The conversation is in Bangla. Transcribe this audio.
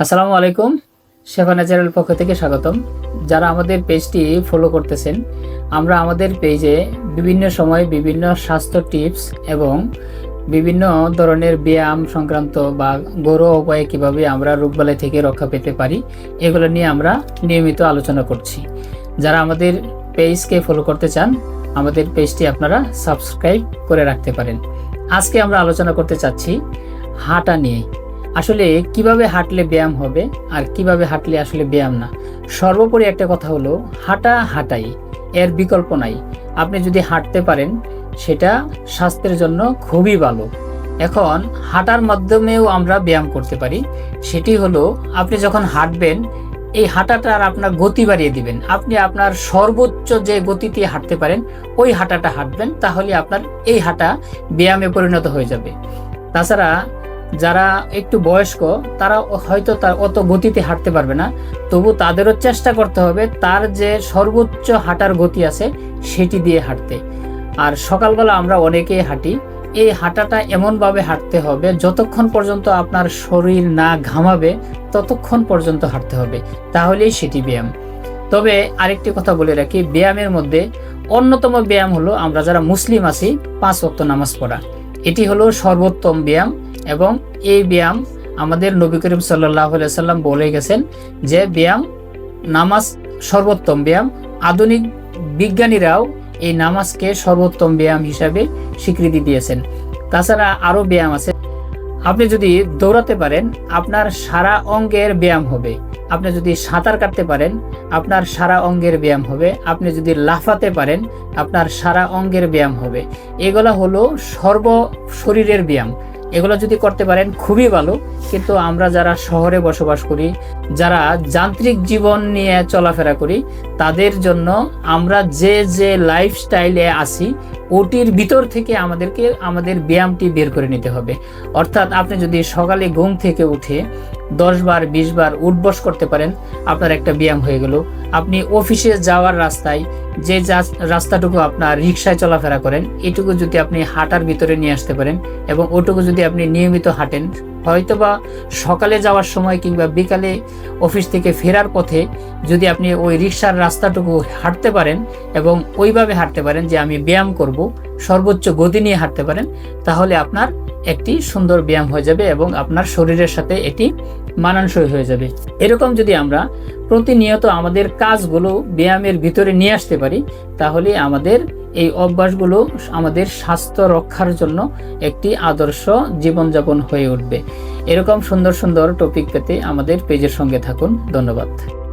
আসসালামু আলাইকুম, শেফা ন্যাচারাল পক্ষ থেকে স্বাগতম। যারা আমাদের পেজটি ফলো করতেছেন, আমরা আমাদের পেজে বিভিন্ন সময় বিভিন্ন স্বাস্থ্য টিপস এবং বিভিন্ন ধরনের ব্যায়াম সংক্রান্ত বা ঘরোয়া উপায়ে কীভাবে আমরা রোগবালাই থেকে রক্ষা পেতে পারি, এগুলো নিয়ে আমরা নিয়মিত আলোচনা করছি। যারা আমাদের পেজকে ফলো করতে চান, আমাদের পেজটি আপনারা সাবস্ক্রাইব করে রাখতে পারেন। আজকে আমরা আলোচনা করতে চাচ্ছি হাঁটা নিয়ে। আসলে কীভাবে হাঁটলে ব্যায়াম হবে আর কীভাবে হাঁটলে আসলে ব্যায়াম না? সর্বোপরি একটা কথা হলো, হাঁটা হাঁটাই, এর বিকল্প নাই। আপনি যদি হাঁটতে পারেন, সেটা স্বাস্থ্যের জন্য খুবই ভালো। এখন, হাঁটার মাধ্যমেও আমরা ব্যায়াম করতে পারি। সেটি হলো, আপনি যখন হাঁটবেন, এই হাঁটাটার আপনার গতি বাড়িয়ে দিবেন। আপনি আপনার সর্বোচ্চ যে গতিতে হাঁটতে পারেন, ওই হাঁটাটা হাঁটবেন, তাহলে আপনার এই হাঁটা ব্যায়ামে পরিণত হয়ে যাবে। তাছাড়া যারা একটু বয়স্ক, তারা হয়তো তার অত গতিতে হাঁটতে পারবে না। তবু তাদেরও চেষ্টা করতে হবে তার যে সর্বোচ্চ হাঁটার গতি আছে, সেটি দিয়ে হাঁটতে। আর সকালবেলা আমরা অনেকেই হাঁটি। এই হাঁটাটা এমনভাবে হাঁটতে হবে, যতক্ষণ পর্যন্ত আপনার শরীর না ঘামাবে, ততক্ষণ পর্যন্ত হাঁটতে হবে। তাহলেই সেটি ব্যায়াম। তবে আরেকটি কথা বলে রাখি, ব্যায়ামের মধ্যে অন্যতম ব্যায়াম হলো আমরা যারা মুসলিম আছি, পাঁচ ওয়াক্ত নামাজ পড়া। এটি হলো সর্বোত্তম ব্যায়াম। এবং এই ব্যায়াম আমাদের নবী করিম সাল্লাহ সাল্লাম বলে গেছেন যে ব্যায়াম নামাজ সর্বোত্তম ব্যায়াম। আধুনিক বিজ্ঞানীরাও এই নামাজকে সর্বোত্তম ব্যায়াম হিসাবে স্বীকৃতি দিয়েছেন। তাছাড়া আরও ব্যায়াম আছে। আপনি যদি দৌড়াতে পারেন, আপনার সারা অঙ্গের ব্যায়াম হবে। আপনি যদি সাঁতার কাটতে পারেন, আপনার সারা অঙ্গের ব্যায়াম হবে। আপনি যদি লাফাতে পারেন, আপনার সারা অঙ্গের ব্যায়াম হবে। এগুলো হলো সর্ব শরীরের ব্যায়াম। এগুলো যদি করতে পারেন, খুবই ভালো। কিন্তু আমরা যারা শহরে বসবাস করি, যারা যান্ত্রিক জীবন নিয়ে চলাফেরা করি, তাদের জন্য আমরা যে যে লাইফস্টাইলে আসি ওটির ভিতর থেকে আমাদেরকে, আমাদের ব্যায়ামটি বের করে নিতে হবে। অর্থাৎ আপনি যদি সকালে ঘুম থেকে উঠে দশ বার, বিশ বার উঠবস করতে পারেন, আপনার একটা ব্যায়াম হয়ে গেল। আপনি অফিসে যাওয়ার রাস্তায় যে রাস্তাটুকু আপনার রিক্সায় চলাফেরা করেন, এটুকু যদি আপনি হাঁটার ভিতরে নিয়ে আসতে পারেন এবং ওটুকু যদি আপনি নিয়মিত হাঁটেন হয়তোবা সকালে যাওয়ার সময় কিংবা বিকালে অফিস থেকে ফেরার পথে যদি আপনি ওই রিক্সার রাস্তাটুকু হাঁটতে পারেন এবং ওইভাবে হাঁটতে পারেন যে আমি ব্যায়াম করব, সর্বোচ্চ গতি নিয়ে হাঁটতে পারেন, তাহলে আপনার একটি সুন্দর ব্যায়াম হয়ে যাবে এবং আপনার শরীরের সাথে এটি মানানসই হয়ে যাবে। এরকম যদি আমরা প্রতিনিয়ত আমাদের কাজগুলো ব্যায়ামের ভিতরে নিয়ে আসতে পারি, তাহলে আমাদের এই অভ্যাসগুলো আমাদের স্বাস্থ্য রক্ষার জন্য একটি আদর্শ জীবনযাপন হয়ে উঠবে। এরকম সুন্দর সুন্দর টপিক পেতে আমাদের পেজের সঙ্গে থাকুন। ধন্যবাদ।